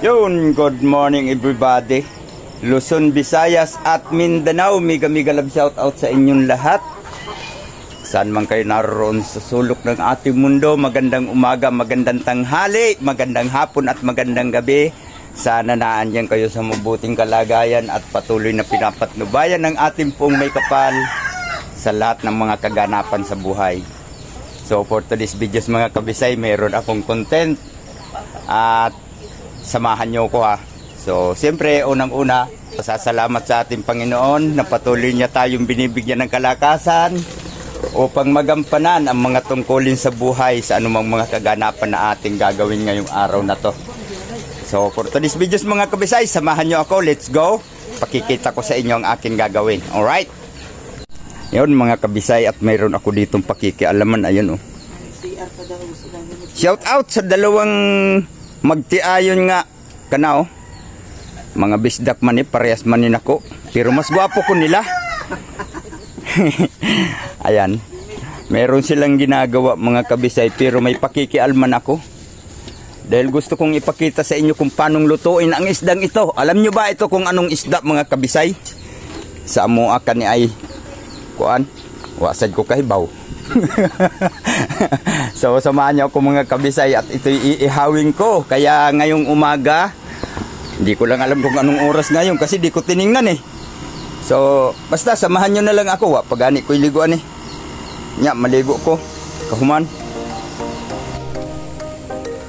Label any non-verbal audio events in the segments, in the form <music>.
Yun, good morning everybody. Luzon, Visayas at Mindanao. Love shout out sa inyong lahat. Saan man kayo naroon sa sulok ng ating mundo, magandang umaga, magandang tanghali, magandang hapon at magandang gabi. Sana naandyan kayo sa mabuting kalagayan at patuloy na pinapatnubayan ng ating pong may kapal sa lahat ng mga kaganapan sa buhay. So for today's videos mga kabisay, meron akong content at samahan nyo ko ha. So siyempre unang-una, sasalamat sa ating Panginoon na patuloy niya tayong binibigyan ng kalakasan upang magampanan ang mga tungkulin sa buhay sa anumang mga kaganapan na ating gagawin ngayong araw na to. So for today's videos mga kabisay, samahan nyo ako. Let's go. Pakikita ko sa inyo ang aking gagawin. Alright? Yun mga kabisay at mayroon ako ditong pakikialaman. Ayun oh. Shout out sa dalawang magtiayon nga kanao. Mga bisdak man eh, parehas man din ako. Pero mas gwapo ko nila. <laughs> Ayan. Meron silang ginagawa mga kabisay pero may pakikialman ako. Dahil gusto kong ipakita sa inyo kung paanong lutuin ang isdang ito. Alam nyo ba ito kung anong isda mga kabisay? Sa amo akan ni ay kuan. Wasad ko kahibaw. <laughs> <laughs> so samahan niyo ako mga kabisay at ito'y iihawin ko. Kaya ngayong umaga, hindi ko lang alam kung anong oras ngayon kasi di ko tiningnan eh. So basta samahan niyo na lang ako. Wa, pagani ko iliguan eh. Nya, maligo ko. Kahuman.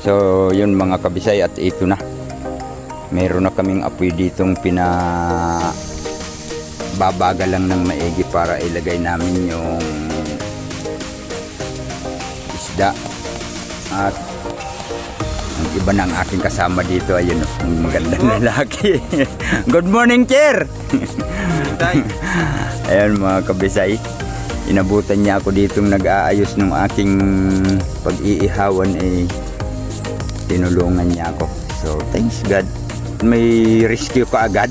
So, yun mga kabisay at ito na. Meron na kaming apoy ditong pina babaga lang ng maigi para ilagay namin yung isda at ang iba ng aking kasama dito ayun oh, ang magandang lalaki <laughs> good morning Cher <laughs> ayan mga kabisay inabutan niya ako ditong nag-aayos ng aking pag-iihawan eh tinulungan niya ako. So, thanks God. May rescue ko agad.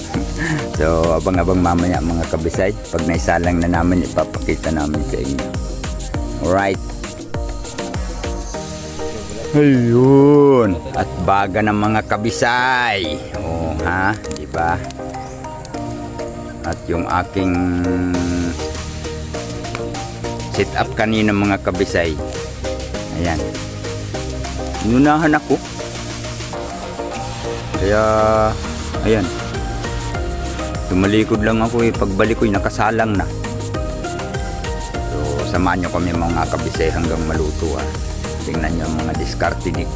<laughs> so, abang-abang mamaya mga kabisay. Pag naisalang na namin, ipapakita namin sa inyo. Alright. Ayun. At baga ng mga kabisay. Oo, ha? Di ba? At yung aking sit up kanina mga kabisay. Ayan. Inunahan ako. Kaya, ayan. Tumalikod lang ako eh. Pagbalik ko'y nakasalang na. So, samahan nyo kami mga kabisay hanggang maluto ah. Tingnan nyo ang mga diskarte ni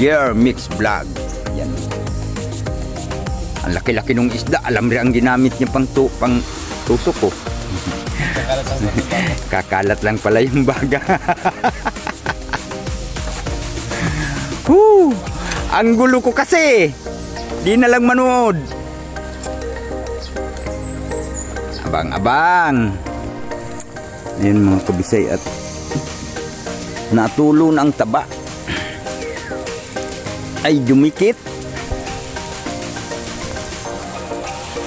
Yeah, Mix Vlog. Ayan. Ang laki-laki ng isda. Alam rin ang ginamit niya pang, tu pang tusok ko. <laughs> Kakalat lang pala yung baga. <laughs> Woo! Ang gulo ko kasi. Di na lang manood. Abang-abang. Ayan mga kabisay at natulo na ang taba. Ay, dumikit.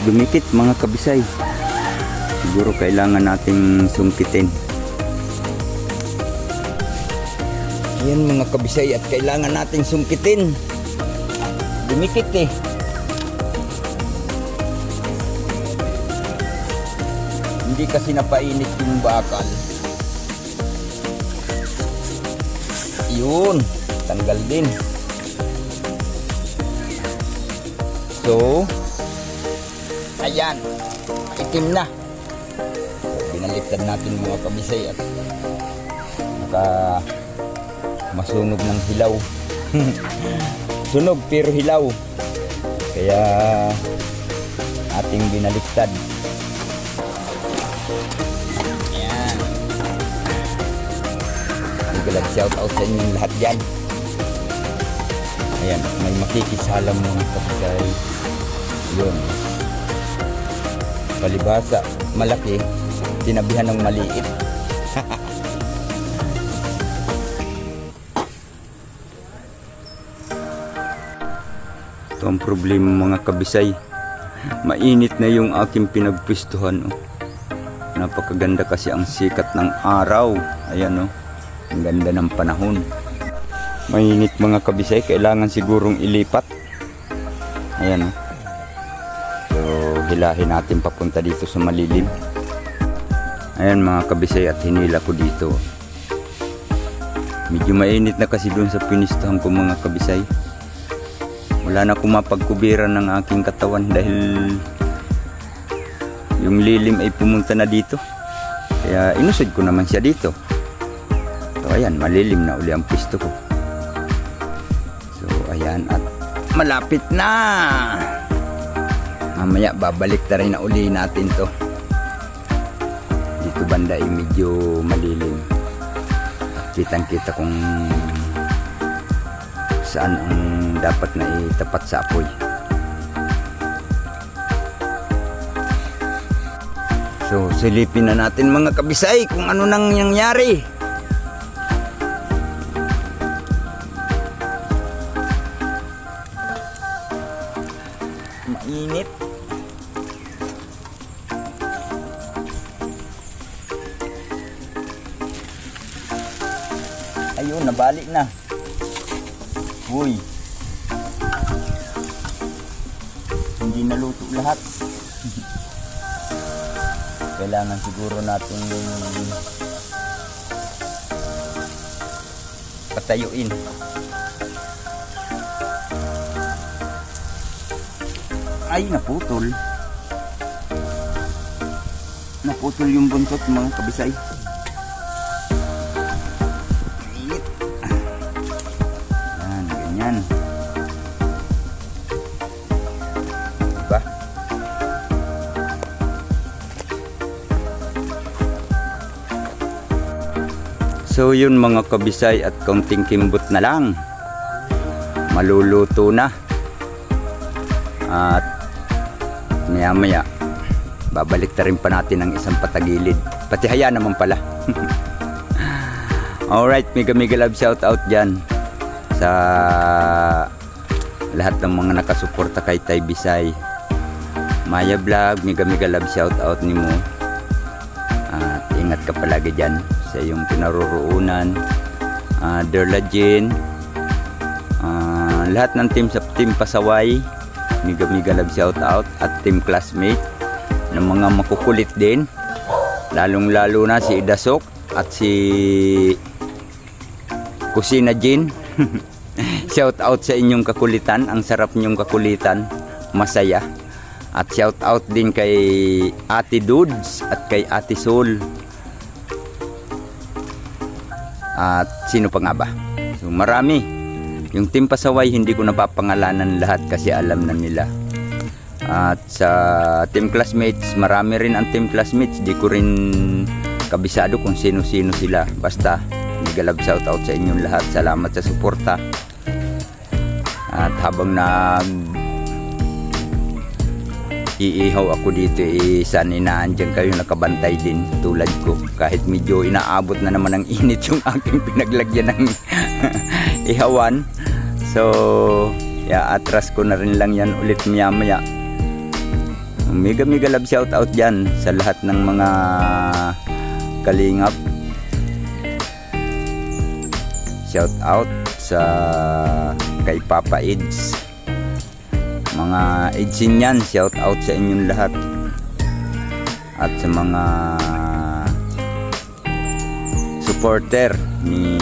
Dumikit mga kabisay. Siguro kailangan nating sungkitin. Yan mga kabisay at kailangan nating sungkitin. Dumikit eh. Hindi kasi napainit yung bakal. Yun, tanggal din. So, ayan, itim na. Binaliktad natin mga kabisay at naka masunog ng hilaw. <laughs> Sunog pero hilaw. Kaya ating binaliktad. Biglag shout out sa inyong lahat dyan. Ayan, may makikisalam mga kapitay. Yun. Palibasa, malaki, tinabihan ng maliit. <laughs> Ito ang problema mga kabisay. Mainit na yung aking pinagpistuhan. Oh. Napakaganda kasi ang sikat ng araw. Ayan oh. Ang ganda ng panahon. Mainit mga kabisay, kailangan sigurong ilipat. Ayan oh. So, hilahin natin papunta dito sa malilim. Ayan mga kabisay at hinila ko dito. Medyo mainit na kasi dun sa pinistahan ko mga kabisay. Wala na akong mapagkubiran ng aking katawan dahil yung lilim ay pumunta na dito. Kaya inusod ko naman siya dito. Ayan, malilim na uli ang pisto ko. So ayan at malapit na. Mamaya babalik na rin na uli natin to. Dito banda ay medyo malilim. Kitang kita kung saan ang dapat na itapat sa apoy. So, silipin na natin mga kabisay kung ano nang nangyari. Kailangan siguro natin patayuin. Ay, naputol. Naputol yung buntot mga kabisay. So yun mga kabisay at kaunting kimbot na lang. Maluluto na. At maya maya babalik na rin pa natin ang isang patagilid. Pati haya naman pala. <laughs> Alright, mega mega love shout out dyan sa lahat ng mga nakasuporta kay Tay Bisay. Maya Vlog, mega mega love shout out ni mo. At ingat ka palagi dyan sa iyong kinaroroonan. Uh, Derla Jane, ah, lahat ng team sa Team Pasaway, mega mega love shout out at team classmate ng mga makukulit din. Lalong lalo na si Idasok at si Kusina Jin. <laughs> shout out sa inyong kakulitan. Ang sarap ninyong kakulitan. Masaya. At shout out din kay Ate Dudes at kay Ate Sol. At sino pa nga ba? So marami. Yung team pasaway hindi ko napapangalanan lahat kasi alam na nila. At sa team classmates, marami rin ang team classmates. Di ko rin kabisado kung sino-sino sila. Basta, nagalab shout out sa inyong lahat. Salamat sa suporta. At habang nag iihaw ako dito eh, sana inaandyan kayo nakabantay din tulad ko. Kahit medyo inaabot na naman ng <laughs> init yung aking pinaglagyan ng <laughs> ihawan. So yeah, atras ko na rin lang yan ulit maya maya mega mega love shout out dyan sa lahat ng mga kalingap. Shout out sa kay Papa Ids mga Idsin yan shout out sa inyong lahat. At sa mga supporter ni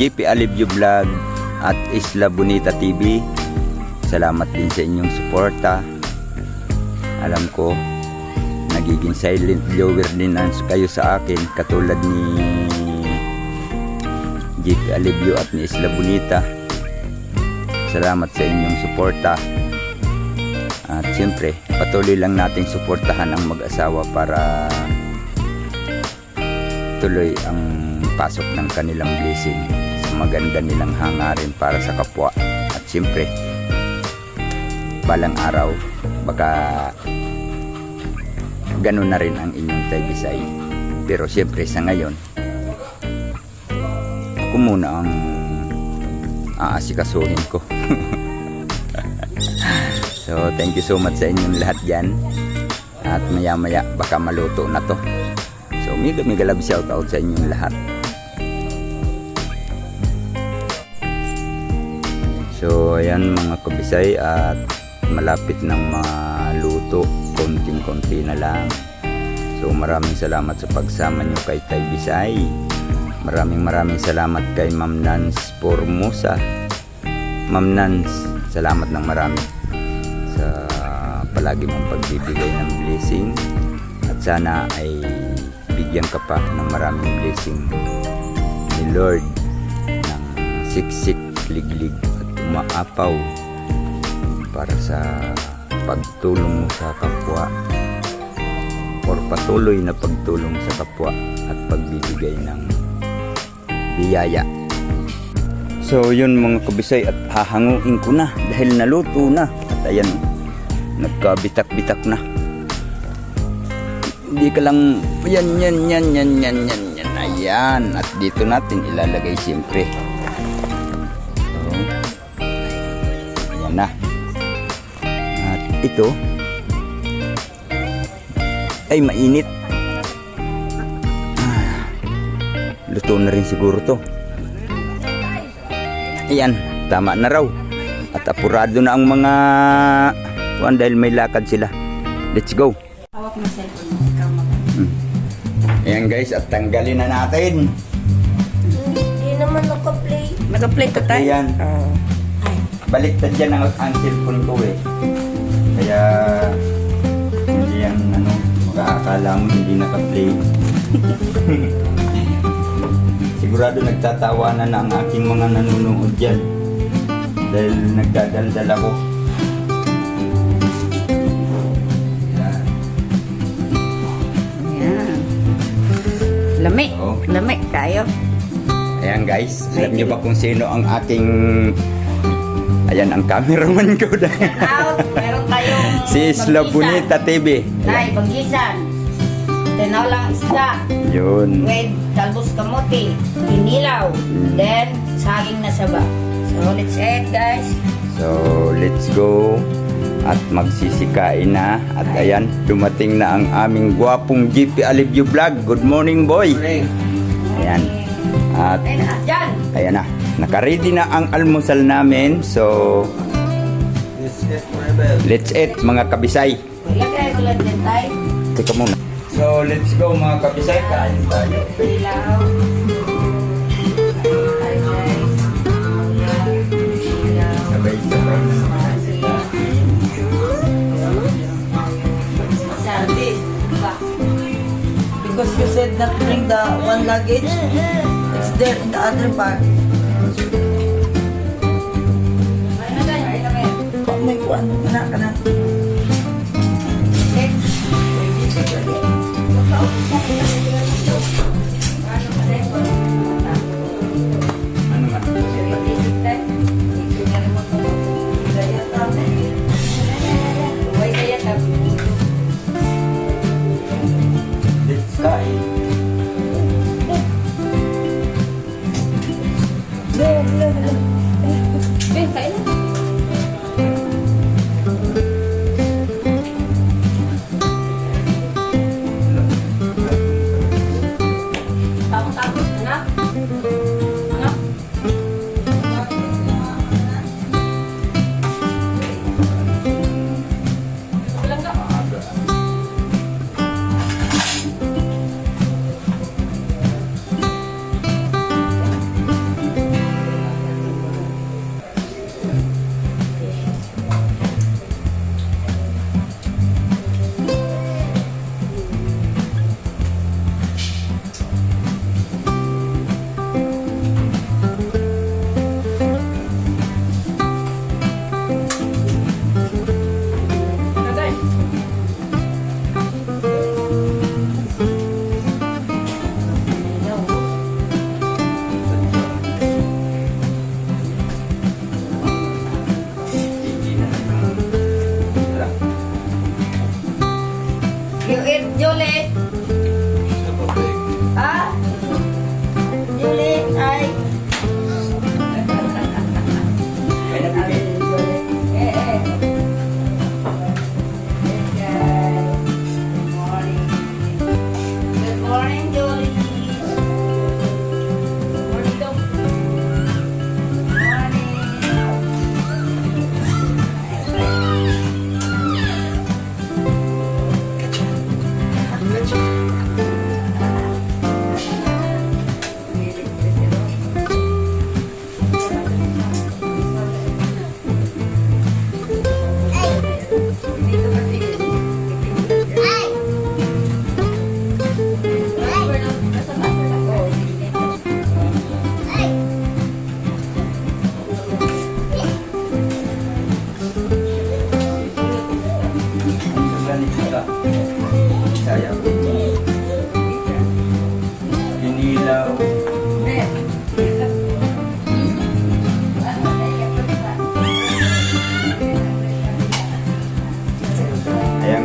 JP Alivio Vlog at Isla Bonita TV salamat din sa inyong suporta. Alam ko nagiging silent viewer din kayo sa akin katulad ni JP Alivio at ni Isla Bonita. Salamat sa inyong suporta siyempre, patuloy lang nating suportahan ang mag-asawa para tuloy ang pasok ng kanilang blessing sa maganda nilang hangarin para sa kapwa. At siyempre, balang araw, baka ganun na rin ang inyong taybisay. Pero siyempre sa ngayon, ako muna ang aasikasuhin ko. <laughs> So, thank you so much sa inyong lahat dyan. At maya maya, baka maluto na to. So, mega mega love shout out sa inyong lahat. So ayan mga kabisay at malapit ng maluto. Konting-konti na lang. So maraming salamat sa pagsama nyo kay Tay Bisay. Maraming maraming salamat kay Ma'am Nance Formosa. Ma'am Nance, salamat ng marami sa palagi mong pagbibigay ng blessing. At sana ay bigyan ka pa ng maraming blessing ni Lord ng siksik, liglig at umaapaw para sa pagtulong mo sa kapwa or patuloy na pagtulong sa kapwa at pagbibigay ng biyaya. So yun mga kabisay at hahanguin ko na dahil naluto na at ayan nagkabitak-bitak na. Hindi ka lang yan yan yan yan yan yan yan ayan at dito natin ilalagay siyempre. So, ayan na. At ito ay mainit. Ah, Luto na rin siguro to. Ayan, tama na raw. At apurado na ang mga kuan dahil may lakad sila. Let's go. Hawak mo cellphone mo. Ikaw mag- Ayan guys, at tanggalin na natin. Hindi naman naka-play. Naka-play to tayo? Ayan. Ay, Baliktad dyan ang, ang cellphone ko eh. Kaya hindi yan ano, makakakala mo hindi naka-play. <laughs> Sigurado nagtatawanan na ang aking mga nanonood dyan. Dahil nagdadaldal ako. Lami. Oo. Lami kayo. Ayan guys, alam niyo ba kung sino ang aking... Ayan ang cameraman ko <laughs> dahil. Out. Meron tayong Si Isla Bonita TV. Nay, bagisan. Tinolang isda. Yun. With talbos kamote. Inilaw. Mm. Then, saging na saba. So, let's eat guys. So, let's go. At magsisikain na. At ayan, dumating na ang aming gwapong GP Alivio Vlog. Good morning, boy. Ayan. At ayan na. Nakaready na ang almusal namin. So, let's eat mga kabisay. Teka muna. So, let's go mga kabisay. Kain tayo. You said not bring the one luggage. It's there in the other bag. Na na. Oh, may kuwan. Kana, kana. Ano You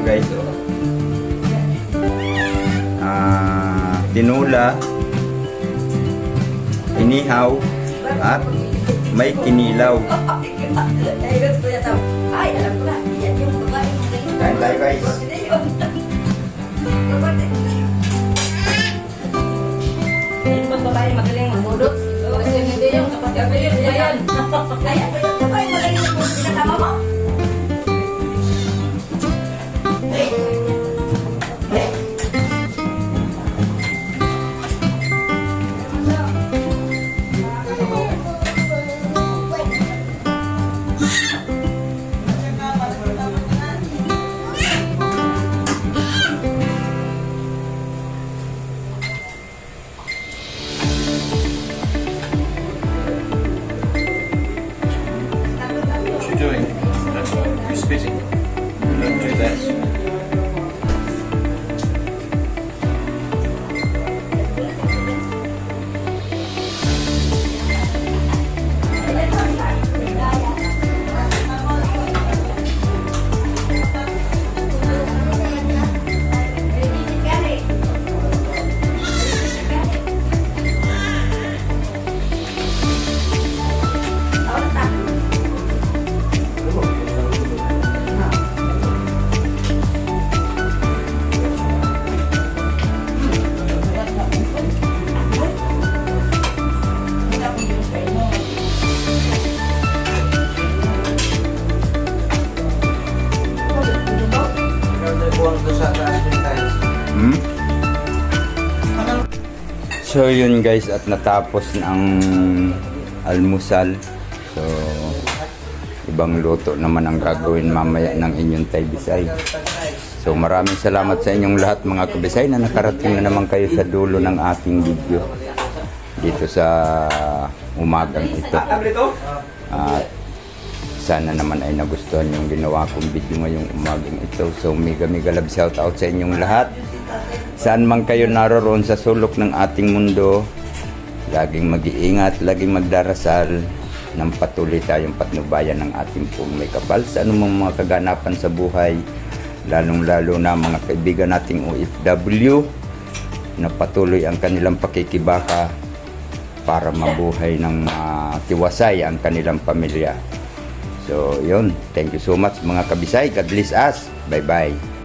guys oh. uh, tinula inihaw at may kinilaw kain tayo guys magaling magudot. Ayan. Ayan. Hmm? So yun guys at natapos na almusal. So ibang luto naman ang gagawin mamaya ng inyong tay Bisay. So maraming salamat sa inyong lahat mga kabisay na nakarating na naman kayo sa dulo ng aking video dito sa umagang ito. At sana naman ay nagustuhan yung ginawa kong video ngayong umagang ito. So mega mega love shout out sa inyong lahat. Saan man kayo naroon sa sulok ng ating mundo, laging mag-iingat, laging magdarasal ng patuloy tayong patnubayan ng ating pong may kapal sa anumang mga kaganapan sa buhay, lalong-lalo na mga kaibigan nating OFW na patuloy ang kanilang pakikibaka para mabuhay ng ah, tiwasay ang kanilang pamilya. So, yun. Thank you so much mga kabisay. God bless us. Bye-bye.